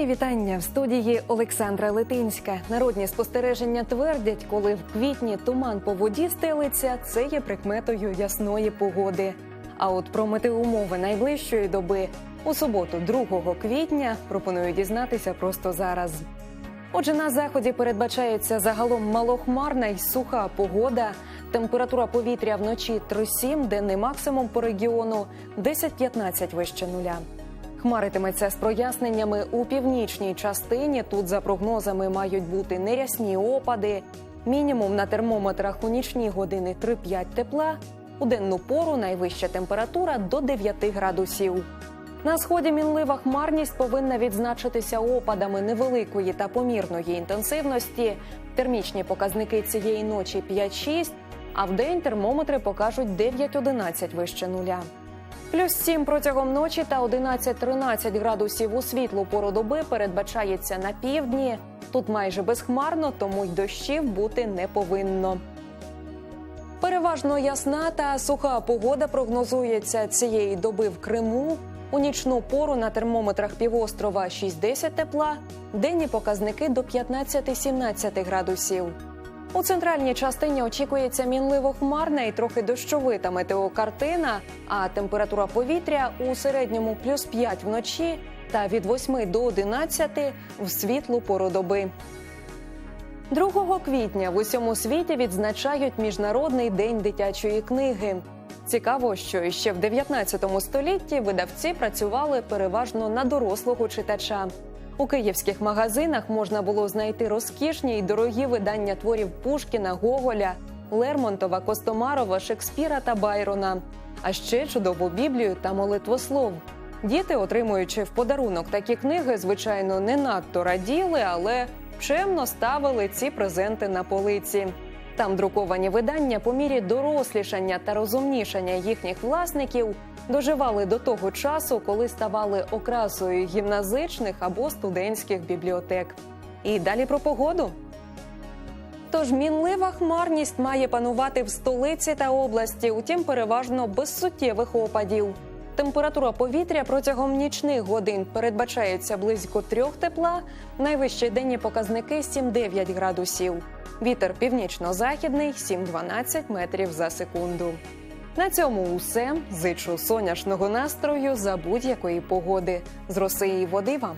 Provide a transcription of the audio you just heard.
Мої вітання в студії Олександра Литинська. Народні спостереження твердять, коли в квітні туман по воді стелиться, це є прикметою ясної погоди. А от про метеоумови найближчої доби у суботу, 2 квітня, пропоную дізнатися просто зараз. Отже, на заході передбачається загалом малохмарна й суха погода. Температура повітря вночі 3-7, денний максимум по регіону 10-15 вище нуля. Хмаритиметься з проясненнями у північній частині. Тут, за прогнозами, мають бути нерясні опади. Мінімум на термометрах у нічні години 3-5 тепла. У денну пору найвища температура до 9 градусів. На сході мінлива хмарність повинна відзначитися опадами невеликої та помірної інтенсивності. Термічні показники цієї ночі 5-6, а в день термометри покажуть 9-11 вище нуля. Плюс 7 протягом ночі та 11-13 градусів у світлу пору доби передбачається на півдні. Тут майже безхмарно, тому й дощів бути не повинно. Переважно ясна та суха погода прогнозується цієї доби в Криму. У нічну пору на термометрах півострова 6-10 тепла, денні показники до 15-17 градусів. У центральній частині очікується мінливо хмарна і трохи дощовита метеокартина, а температура повітря у середньому плюс 5 вночі та від 8 до 11 в світлу пору доби. 2 квітня в усьому світі відзначають Міжнародний день дитячої книги. Цікаво, що ще в 19 столітті видавці працювали переважно на дорослого читача. У київських магазинах можна було знайти розкішні й дорогі видання творів Пушкіна, Гоголя, Лермонтова, Костомарова, Шекспіра та Байрона, а ще чудову біблію та молитвослов. Діти, отримуючи в подарунок такі книги, звичайно, не надто раділи, але чемно ставили ці презенти на полиці. Там друковані видання по мірі дорослішання та розумнішання їхніх власників доживали до того часу, коли ставали окрасою гімназичних або студентських бібліотек. І далі про погоду. Тож мінлива хмарність має панувати в столиці та області, утім переважно без суттєвих опадів. Температура повітря протягом нічних годин передбачається близько трьох тепла. Найвищі денні показники 7-9 градусів. Вітер північно-західний 7-12 метрів за секунду. На цьому усе зичу соняшного настрою за будь-якої погоди. З роси і води вам.